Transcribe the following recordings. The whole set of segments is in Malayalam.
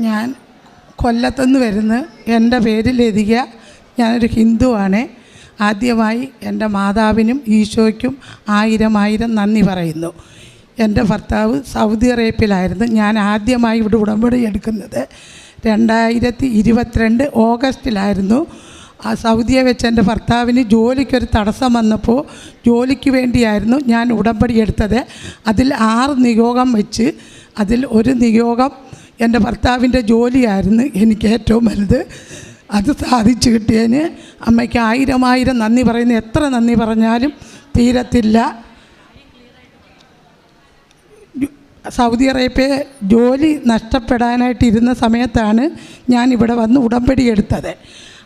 ഞാൻ കൊല്ലത്തുനിന്ന് വരുന്ന എന്റെ പേര് ലതിക ഞാനൊരു ഹിന്ദുവാണ്. ആദ്യമായി എന്റെ മാതാവിനും ഈശോയ്ക്കും ആയിരം ആയിരം നന്ദി പറയുന്നു. എന്റെ ഭർത്താവ് സൗദി അറേബ്യയിലായിരുന്നു. ഞാൻ ആദ്യമായി ഇവിടെ ഉടമ്പടി എടുക്കുന്നത് രണ്ടായിരത്തി ഇരുപത്തിരണ്ട് ഓഗസ്റ്റിലായിരുന്നു. ആ സൗദിയെ വെച്ച് എന്റെ ഭർത്താവിന് ജോലിക്കൊരു തടസ്സം വന്നപ്പോൾ ജോലിക്ക് വേണ്ടിയായിരുന്നു ഞാൻ ഉടമ്പടി എടുത്തത്. അതിൽ ആറ് നിയോഗം വെച്ച് അതിൽ ഒരു നിയോഗം എന്റെ ഭർത്താവിന്റെ ജോലിയായിരുന്നു എനിക്ക് ഏറ്റവും വലുത്. അത് സാധിച്ചു കിട്ടിയതിന് അമ്മയ്ക്ക് ആയിരം ആയിരം നന്ദി പറയുന്ന. എത്ര നന്ദി പറഞ്ഞാലും തീരത്തില്ല. സൗദി അറേബ്യ ജോലി നഷ്ടപ്പെടാനായിട്ട് ഇരുന്ന സമയത്താണ് ഞാൻ ഇവിടെ വന്ന് ഉടമ്പടി എടുത്തത്.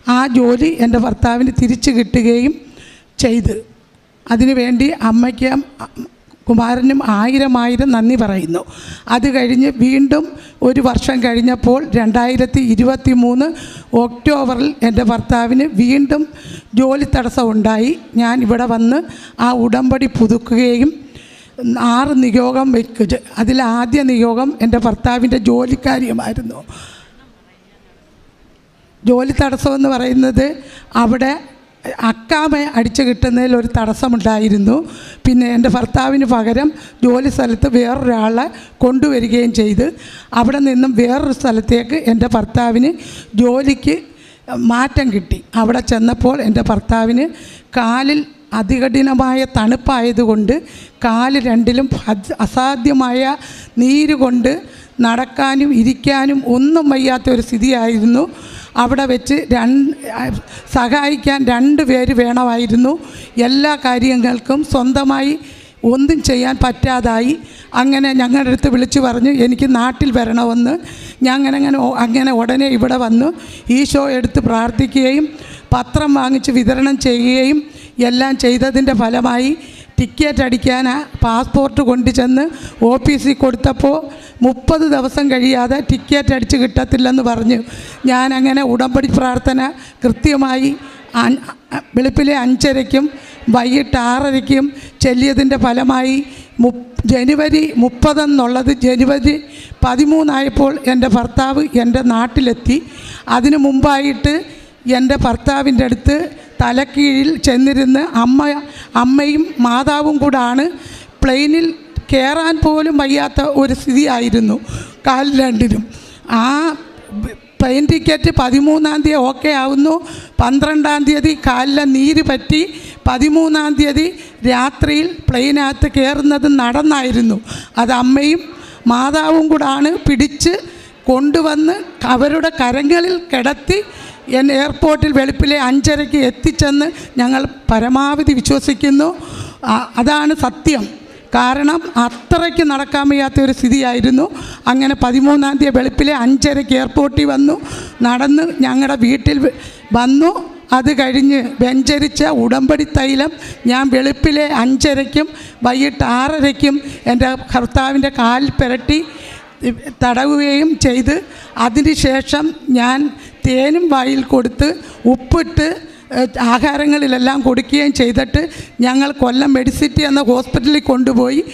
ആ ജോലി എന്റെ ഭർത്താവിന് തിരിച്ചു കിട്ടുകയും ചെയ്ത്. അതിനുവേണ്ടി അമ്മയ്ക്കും കുമാരനും ആയിരം ആയിരം നന്ദി പറയുന്നു. അത് കഴിഞ്ഞ് വീണ്ടും ഒരു വർഷം കഴിഞ്ഞപ്പോൾ രണ്ടായിരത്തി ഇരുപത്തി മൂന്ന് ഒക്ടോബറിൽ എന്റെ ഭർത്താവിന് വീണ്ടും ജോലി തടസ്സം ഉണ്ടായി ഞാൻ ഇവിടെ വന്ന് ആ ഉടമ്പടി പുതുക്കുകയും ആറ് നിയോഗം വയ്ക്കുക അതിൽ ആദ്യ നിയോഗം എന്റെ ഭർത്താവിന്റെ ജോലിക്കാര്യമായിരുന്നു. ജോലി തടസ്സമെന്ന് പറയുന്നത് അവിടെ അക്കാമ അടിച്ചു കിട്ടുന്നതിൽ ഒരു തടസ്സമുണ്ടായിരുന്നു. പിന്നെ എന്റെ ഭർത്താവിന് പകരം ജോലി സ്ഥലത്ത് വേറൊരാളെ കൊണ്ടുവരികയും ചെയ്ത്. അവിടെ നിന്നും വേറൊരു സ്ഥലത്തേക്ക് എന്റെ ഭർത്താവിന് ജോലിക്ക് മാറ്റം കിട്ടി. അവിടെ ചെന്നപ്പോൾ എന്റെ ഭർത്താവിന് കാലിൽ അതികഠിനമായ തണുപ്പായതുകൊണ്ട് കാൽ രണ്ടിലും അസാധ്യമായ നീര് കൊണ്ട് നടക്കാനും ഇരിക്കാനും ഒന്നും വയ്യാത്ത ഒരു സ്ഥിതിയായിരുന്നു. അവിടെ വെച്ച് രണ്ട് സഹായിക്കാൻ രണ്ട് പേര് വേണമായിരുന്നു. എല്ലാ കാര്യങ്ങൾക്കും സ്വന്തമായി ഒന്നും ചെയ്യാൻ പറ്റാതായി. അങ്ങനെ ഞങ്ങളുടെ അടുത്ത് വിളിച്ചു പറഞ്ഞു എനിക്ക് നാട്ടിൽ വരണമെന്ന്. ഞാൻ അങ്ങനെ അങ്ങനെ അങ്ങനെ ഉടനെ ഇവിടെ വന്നു. ഈശോ എടുത്ത് പ്രാർത്ഥിക്കുകയും പത്രം വാങ്ങിച്ച് വിതരണം ചെയ്യുകയും എല്ലാം ചെയ്തതിന്റെ ഫലമായി ടിക്കറ്റ് അടിക്കാൻ പാസ്പോർട്ട് കൊണ്ടുചെന്ന് ഓഫീസിൽ കൊടുത്തപ്പോൾ മുപ്പത് ദിവസം കഴിയാതെ ടിക്കറ്റ് അടിച്ച് കിട്ടത്തില്ലെന്ന് പറഞ്ഞു. ഞാനങ്ങനെ ഉടമ്പടി പ്രാർത്ഥന കൃത്യമായി വെളുപ്പിലെ അഞ്ചരയ്ക്കും വൈകിട്ട് ആറരയ്ക്കും ചെല്ലിയതിന്റെ ഫലമായി മു ജനുവരി മുപ്പതെന്നുള്ളത് ജനുവരി പതിമൂന്നായപ്പോൾ എന്റെ ഭർത്താവ് എന്റെ നാട്ടിലെത്തി. അതിനു മുമ്പായിട്ട് എന്റെ ഭർത്താവിന്റെ അടുത്ത് തലക്കീഴിൽ ചെന്നിരുന്ന് അമ്മ അമ്മയും മാതാവും കൂടാണ് പ്ലെയിനിൽ കയറാൻ പോലും വയ്യാത്ത ഒരു സ്ഥിതിയായിരുന്നു കാൽ രണ്ടിനും ആ ട്രെയിൻ ടിക്കറ്റ് പതിമൂന്നാം തീയതി ഓക്കെ ആവുന്നു. പന്ത്രണ്ടാം തീയതി കാലിലെ നീര് പറ്റി. പതിമൂന്നാം തീയതി രാത്രിയിൽ പ്ലെയിനകത്ത് കയറുന്നത് നടന്നായിരുന്നു. അത് അമ്മയും മാതാവും കൂടാണ് പിടിച്ച് കൊണ്ടുവന്ന് അവരുടെ കരങ്ങളിൽ കിടത്തി എന്നെ എയർപോർട്ടിൽ വെളുപ്പിലെ അഞ്ചരയ്ക്ക് എത്തിച്ചെന്ന് ഞങ്ങൾ പരമാവധി വിശ്വസിക്കുന്നു. അതാണ് സത്യം. കാരണം അത്രയ്ക്ക് നടക്കാൻ വയ്യാത്ത ഒരു സ്ഥിതിയായിരുന്നു. അങ്ങനെ പതിമൂന്നാം തീയതി വെളുപ്പിലെ അഞ്ചരയ്ക്ക് എയർപോർട്ടിൽ വന്നു. നടന്ന് ഞങ്ങളുടെ വീട്ടിൽ വന്നു. അത് കഴിഞ്ഞ് വെഞ്ചരിച്ച ഉടമ്പടി തൈലം ഞാൻ വെളുപ്പിലെ അഞ്ചരയ്ക്കും വൈകിട്ട് ആറരയ്ക്കും എന്റെ ഭർത്താവിന്റെ കാലിൽ പുരട്ടി തടവുകയും ചെയ്ത്. അതിനുശേഷം ഞാൻ തേനും വായിൽ കൊടുത്ത് ഉപ്പിട്ട് ആഹാരങ്ങളിലെല്ലാം കൊടുക്കുകയും ചെയ്തിട്ട് ഞങ്ങൾ കൊല്ലം മെഡിസിറ്റി എന്ന ഹോസ്പിറ്റലിൽ കൊണ്ടുപോയി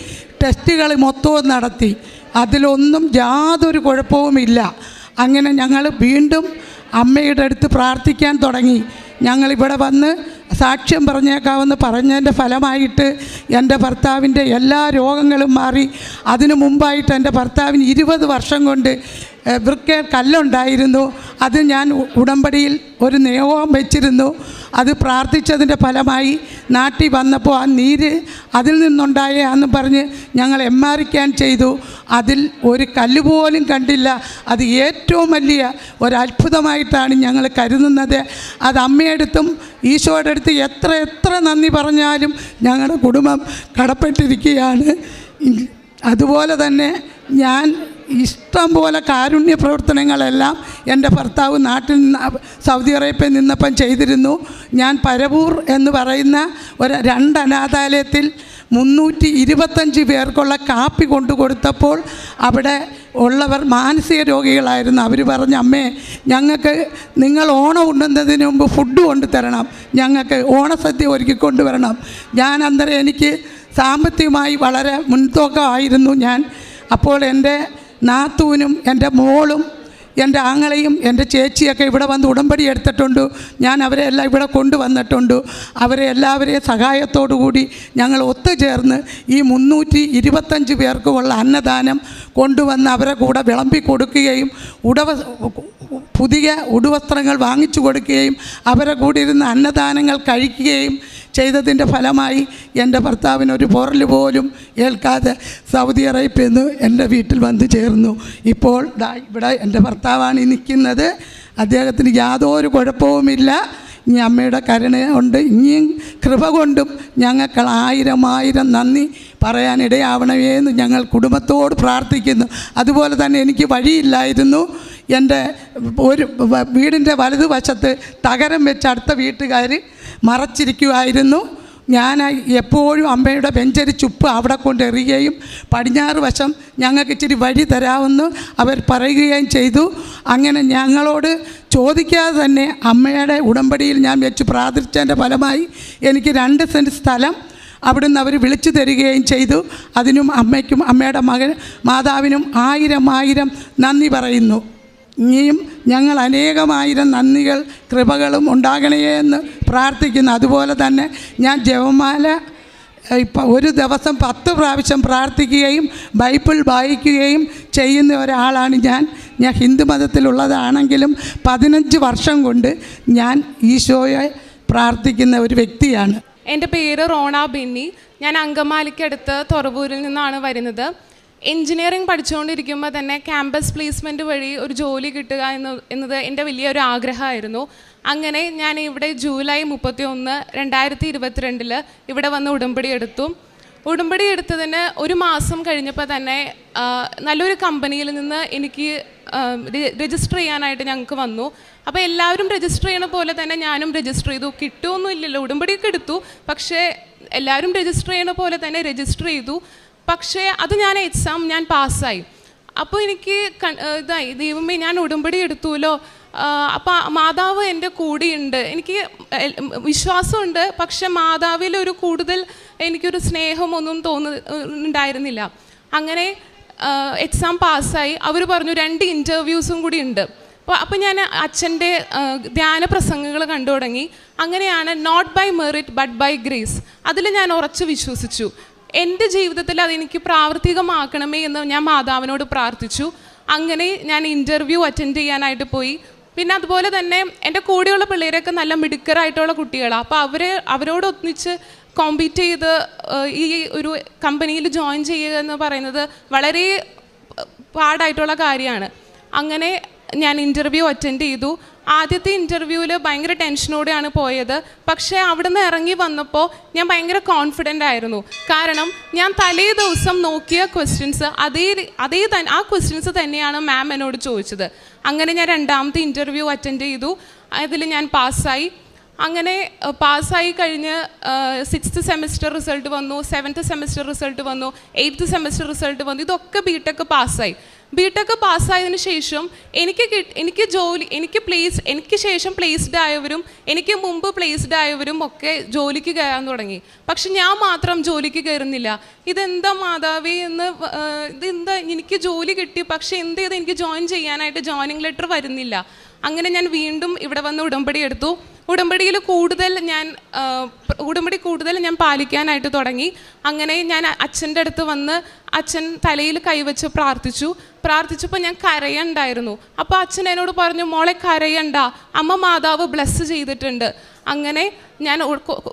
ടെസ്റ്റുകൾ മൊത്തവും നടത്തി. അതിലൊന്നും യാതൊരു കുഴപ്പവുമില്ല അങ്ങനെ ഞങ്ങൾ വീണ്ടും അമ്മയുടെ അടുത്ത് പ്രാർത്ഥിക്കാൻ തുടങ്ങി. ഞങ്ങളിവിടെ വന്ന് സാക്ഷ്യം പറഞ്ഞേക്കാമെന്ന് പറഞ്ഞതിന്റെ ഫലമായിട്ട് എന്റെ ഭർത്താവിന്റെ എല്ലാ രോഗങ്ങളും മാറി. അതിനു മുമ്പായിട്ട് എന്റെ ഭർത്താവിന് ഇരുപത് വർഷം കൊണ്ട് വൃക്ക കല്ലുണ്ടായിരുന്നു. അത് ഞാൻ ഉടമ്പടിയിൽ ഒരു നിയോഗം വെച്ചിരുന്നു. അത് പ്രാർത്ഥിച്ചതിന്റെ ഫലമായി നാട്ടിൽ വന്നപ്പോൾ ആ നീര് അതിൽ നിന്നുണ്ടായ എന്ന് പറഞ്ഞ് ഞങ്ങൾ എം ആർ ക്യാൻ ചെയ്തു. അതിൽ ഒരു കല്ല് പോലും കണ്ടില്ല. അത് ഏറ്റവും വലിയ ഒരത്ഭുതമായിട്ടാണ് ഞങ്ങൾ കരുതുന്നത്. അത് അമ്മയടുത്തും ഈശോയുടെ അടുത്ത് എത്ര എത്ര നന്ദി പറഞ്ഞാലും ഞങ്ങളുടെ കുടുംബം കടപ്പെട്ടിരിക്കുകയാണ്. അതുപോലെ തന്നെ ഞാൻ ഇഷ്ടം പോലെ കാരുണ്യ പ്രവർത്തനങ്ങളെല്ലാം എന്റെ ഭർത്താവ് നാട്ടിൽ സൗദി അറേബ്യയിൽ നിന്നപ്പം ചെയ്തിരുന്നു. ഞാൻ പരവൂർ എന്ന് പറയുന്ന ഒരു രണ്ട് അനാഥാലയത്തിൽ മുന്നൂറ്റി ഇരുപത്തഞ്ച് പേർക്കുള്ള കാപ്പി കൊണ്ടു കൊടുത്തപ്പോൾ അവിടെ ഉള്ളവർ മാനസിക രോഗികളായിരുന്നു. അവർ പറഞ്ഞു അമ്മേ ഞങ്ങൾക്ക് നിങ്ങൾ ഓണം ഉണ്ടുന്നതിന് മുമ്പ് ഫുഡ് കൊണ്ടു തരണം ഞങ്ങൾക്ക് ഓണസദ്യ ഒരുക്കി കൊണ്ടുവരണം. ഞാൻ അന്നേരം എനിക്ക് സാമ്പത്തികമായി വളരെ മുൻതൂക്കമായിരുന്നു ഞാൻ. അപ്പോൾ എന്റെ നാത്തൂനും എന്റെ മോളും എന്റെ ആങ്ങളെയും എന്റെ ചേച്ചിയൊക്കെ ഇവിടെ വന്ന് ഉടമ്പടി എടുത്തിട്ടുണ്ട്. ഞാൻ അവരെ എല്ലാം ഇവിടെ കൊണ്ടുവന്നിട്ടുണ്ട്. അവരെ എല്ലാവരെയും സഹായത്തോടു കൂടി ഞങ്ങൾ ഒത്തുചേർന്ന് ഈ മുന്നൂറ്റി ഇരുപത്തഞ്ച് പേർക്കുമുള്ള അന്നദാനം കൊണ്ടുവന്ന് അവരെ കൂടെ വിളമ്പി കൊടുക്കുകയും ഉടവ പുതിയ ഉടുവസ്ത്രങ്ങൾ വാങ്ങിച്ചു കൊടുക്കുകയും അവരെ കൂടി ഇരുന്ന് അന്നദാനങ്ങൾ കഴിക്കുകയും ചെയ്തതിന്റെ ഫലമായി എന്റെ ഭർത്താവിന് ഒരു പോറൽ പോലും ഏൽക്കാതെ സൗദി അറേബ്യയിൽ നിന്ന് എന്റെ വീട്ടിൽ വന്നു ചേർന്നു. ഇപ്പോൾ ദാ ഇവിടെ എന്റെ ഭർത്താവാണ് ഈ നിൽക്കുന്നത്. അദ്ദേഹത്തിന് യാതൊരു കുഴപ്പവുമില്ല. ഇനി അമ്മയുടെ കരുണ കൊണ്ട് ഇനിയും കൃപ കൊണ്ടും ഞങ്ങൾക്ക് ആയിരം ആയിരം നന്ദി പറയാനിടയാവണമേ എന്ന് ഞങ്ങൾ കുടുംബത്തോട് പ്രാർത്ഥിക്കുന്നു. അതുപോലെ തന്നെ എനിക്ക് വഴിയില്ലായിരുന്നു. എന്റെ ഒരു വീടിന്റെ വലതുവശത്ത് തകരം വെച്ച് അടുത്ത വീട്ടുകാർ മറച്ചിരിക്കുമായിരുന്നു ഞാൻ എപ്പോഴും അമ്മയുടെ വെഞ്ചരി ചുപ്പ് അവിടെ കൊണ്ടെറിയുകയും പടിഞ്ഞാറ് വശം ഞങ്ങൾക്ക് ഇച്ചിരി വഴി തരാമെന്ന് അവർ പറയുകയും ചെയ്തു. അങ്ങനെ ഞങ്ങളോട് ചോദിക്കാതെ തന്നെ അമ്മയുടെ ഉടമ്പടിയിൽ ഞാൻ വെച്ച് പ്രാർത്ഥിച്ചതിന്റെ ഫലമായി എനിക്ക് രണ്ട് സെന്റ് സ്ഥലം അവിടുന്ന് അവർ വിളിച്ചു തരികയും ചെയ്തു. അതിനും അമ്മയ്ക്കും അമ്മയുടെ മകൻ മാതാവിനും ആയിരം ആയിരം നന്ദി പറയുന്നു. ഇനിയും ഞങ്ങൾ അനേകമായിരം നന്ദികൾ കൃപകളും ഉണ്ടാകണേ എന്ന് പ്രാർത്ഥിക്കുന്നു. അതുപോലെ തന്നെ ഞാൻ ജപമാല ഇപ്പം ഒരു ദിവസം പത്ത് പ്രാവശ്യം പ്രാർത്ഥിക്കുകയും ബൈബിൾ വായിക്കുകയും ചെയ്യുന്ന ഒരാളാണ് ഞാൻ. ഞാൻ ഹിന്ദു മതത്തിലുള്ളതാണെങ്കിലും പതിനഞ്ച് വർഷം കൊണ്ട് ഞാൻ ഈശോയെ പ്രാർത്ഥിക്കുന്ന ഒരു വ്യക്തിയാണ്. എന്റെ പേര് റോണ ബിന്നി. ഞാൻ അങ്കമാലിക്കടുത്ത് തുറവൂരിൽ നിന്നാണ് വരുന്നത്. എൻജിനീയറിംഗ് പഠിച്ചുകൊണ്ടിരിക്കുമ്പോൾ തന്നെ ക്യാമ്പസ് പ്ലേസ്മെന്റ് വഴി ഒരു ജോലി കിട്ടുക എന്ന് എന്നത് എന്റെ വലിയൊരു ആഗ്രഹമായിരുന്നു. അങ്ങനെ ഞാൻ ഇവിടെ ജൂലൈ മുപ്പത്തി ഒന്ന് രണ്ടായിരത്തി ഇരുപത്തിരണ്ടിൽ ഇവിടെ വന്ന് ഉടമ്പടി എടുത്തു. ഉടമ്പടി എടുത്തതിന് ഒരു മാസം കഴിഞ്ഞപ്പോൾ തന്നെ നല്ലൊരു കമ്പനിയിൽ നിന്ന് എനിക്ക് രജിസ്റ്റർ ചെയ്യാനായിട്ട് ഞങ്ങൾക്ക് വന്നു. അപ്പോൾ എല്ലാവരും രജിസ്റ്റർ ചെയ്യണ പോലെ തന്നെ ഞാനും രജിസ്റ്റർ ചെയ്തു. കിട്ടുമൊന്നും ഇല്ലല്ലോ. ഉടമ്പടിയൊക്കെ എടുത്തു. പക്ഷേ എല്ലാവരും രജിസ്റ്റർ ചെയ്യണ പോലെ തന്നെ രജിസ്റ്റർ ചെയ്തു. പക്ഷേ അത് ഞാൻ എക്സാം ഞാൻ പാസ്സായി. അപ്പോൾ എനിക്ക് ഇതായി. ദൈവമേ ഞാൻ ഉടമ്പടി എടുത്തുല്ലോ അപ്പോൾ മാതാവ് എന്റെ കൂടെയുണ്ട്. എനിക്ക് വിശ്വാസമുണ്ട്. പക്ഷെ മാതാവിൽ ഒരു കൂടുതൽ എനിക്കൊരു സ്നേഹമൊന്നും തോന്നുന്നു ഉണ്ടായിരുന്നില്ല. അങ്ങനെ എക്സാം പാസ്സായി. അവർ പറഞ്ഞു രണ്ട് ഇന്റർവ്യൂസും കൂടി ഉണ്ട്. അപ്പോൾ അപ്പോൾ ഞാൻ അച്ഛന്റെ ധ്യാന പ്രസംഗങ്ങൾ കണ്ടു തുടങ്ങി. അങ്ങനെയാണ് not by merit but by grace അതിൽ ഞാൻ ഉറച്ചു വിശ്വസിച്ചു. എന്റെ ജീവിതത്തിൽ അതെനിക്ക് പ്രാവർത്തികമാക്കണമേ എന്ന് ഞാൻ മാതാവിനോട് പ്രാർത്ഥിച്ചു. അങ്ങനെ ഞാൻ ഇന്റർവ്യൂ അറ്റൻഡ് ചെയ്യാനായിട്ട് പോയി. പിന്നെ അതുപോലെ തന്നെ എന്റെ കൂടെയുള്ള പിള്ളേരൊക്കെ നല്ല മിടുക്കരായിട്ടുള്ള കുട്ടികളാണ് അപ്പോൾ അവരെ അവരോടൊന്നിച്ച് കോമ്പീറ്റ് ചെയ്ത് ഈ ഒരു കമ്പനിയിൽ ജോയിൻ ചെയ്യുക എന്ന് പറയുന്നത് വളരെ പാടായിട്ടുള്ള കാര്യമാണ്. അങ്ങനെ ഞാൻ ഇന്റർവ്യൂ അറ്റൻഡ് ചെയ്തു. ആദ്യത്തെ ഇന്റർവ്യൂവിൽ ഭയങ്കര ടെൻഷനോടെയാണ് പോയത്. പക്ഷേ അവിടുന്ന് ഇറങ്ങി വന്നപ്പോൾ ഞാൻ ഭയങ്കര കോൺഫിഡന്റ് ആയിരുന്നു. കാരണം ഞാൻ തലേ ദിവസം നോക്കിയ ക്വസ്റ്റ്യൻസ് അതേ അതേ ആ ക്വസ്റ്റ്യൻസ് തന്നെയാണ് മാം എന്നോട് ചോദിച്ചത്. അങ്ങനെ ഞാൻ രണ്ടാമത്തെ ഇന്റർവ്യൂ അറ്റൻഡ് ചെയ്തു. അതിൽ ഞാൻ പാസ്സായി. അങ്ങനെ പാസ്സായി കഴിഞ്ഞ് സിക്സ്ത് സെമിസ്റ്റർ റിസൾട്ട് വന്നു സെവൻത്ത് സെമിസ്റ്റർ റിസൾട്ട് വന്നു എയ്ത്ത് സെമിസ്റ്റർ റിസൾട്ട് വന്നു. ഇതൊക്കെ ബി ടെക് പാസ്സായി. ബി ടെക് പാസ്സായതിനു ശേഷം എനിക്ക് എനിക്ക് ജോലി എനിക്ക് പ്ലേസ് എനിക്ക് ശേഷം പ്ലേസ്ഡ് ആയവരും എനിക്ക് മുമ്പ് പ്ലേസ്ഡ് ആയവരും ഒക്കെ ജോലിക്ക് കയറാൻ തുടങ്ങി. പക്ഷെ ഞാൻ മാത്രം ജോലിക്ക് കയറുന്നില്ല. ഇതെന്താ മാതാവേ എന്ന് ഇതെന്താ എനിക്ക് ജോലി കിട്ടി പക്ഷെ എന്ത് ചെയ്ത് എനിക്ക് ജോയിൻ ചെയ്യാനായിട്ട് ജോയിനിങ് ലെറ്റർ വരുന്നില്ല. അങ്ങനെ ഞാൻ വീണ്ടും ഇവിടെ വന്ന് ഉടമ്പടി എടുത്തു. ഉടമ്പടിയിൽ കൂടുതൽ ഞാൻ ഉടമ്പടി കൂടുതൽ ഞാൻ പാലിക്കാനായിട്ട് തുടങ്ങി. അങ്ങനെ ഞാൻ അച്ഛന്റെ അടുത്ത് വന്ന് അച്ഛൻ തലയിൽ കൈവച്ച് പ്രാർത്ഥിച്ചു. പ്രാർത്ഥിച്ചപ്പോൾ ഞാൻ കരയണ്ടായിരുന്നു. അപ്പോൾ അച്ഛൻ എന്നോട് പറഞ്ഞു മോളെ കരയണ്ട. അമ്മ മാതാവ് ബ്ലസ് ചെയ്തിട്ടുണ്ട്. അങ്ങനെ ഞാൻ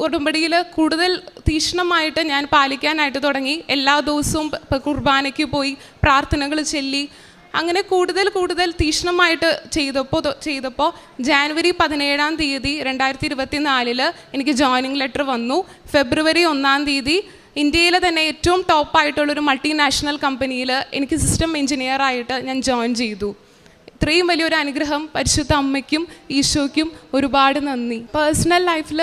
ഉടമ്പടിയിൽ കൂടുതൽ തീക്ഷ്ണമായിട്ട് ഞാൻ പാലിക്കാനായിട്ട് തുടങ്ങി. എല്ലാ ദിവസവും കുർബാനയ്ക്ക് പോയി പ്രാർത്ഥനകൾ ചൊല്ലി. അങ്ങനെ കൂടുതൽ കൂടുതൽ തീക്ഷ്ണമായിട്ട് ചെയ്തപ്പോൾ ചെയ്തപ്പോൾ ജാനുവരി പതിനേഴാം തീയതി രണ്ടായിരത്തി ഇരുപത്തി നാലിൽ എനിക്ക് ജോയിനിങ് ലെറ്റർ വന്നു. ഫെബ്രുവരി ഒന്നാം തീയതി ഇന്ത്യയിലെ തന്നെ ഏറ്റവും ടോപ്പായിട്ടുള്ളൊരു മൾട്ടിനാഷണൽ കമ്പനിയിൽ എനിക്ക് സിസ്റ്റം എഞ്ചിനീയർ ആയിട്ട് ഞാൻ ജോയിൻ ചെയ്തു. ഇത്രയും വലിയൊരു അനുഗ്രഹം പരിശുദ്ധ അമ്മയ്ക്കും ഈശോയ്ക്കും ഒരുപാട് നന്ദി. പേഴ്സണൽ ലൈഫിൽ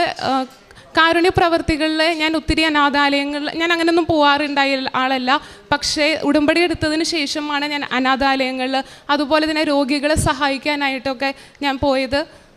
കാരുണ്യ പ്രവർത്തികളിൽ ഞാൻ ഒത്തിരി അനാഥാലയങ്ങളിൽ ഞാൻ അങ്ങനെയൊന്നും പോകാറുണ്ടായ ആളല്ല. പക്ഷേ ഉടമ്പടി എടുത്തതിന് ശേഷമാണ് ഞാൻ അനാഥാലയങ്ങളിൽ അതുപോലെ തന്നെ രോഗികളെ സഹായിക്കാനായിട്ടൊക്കെ ഞാൻ പോയത്.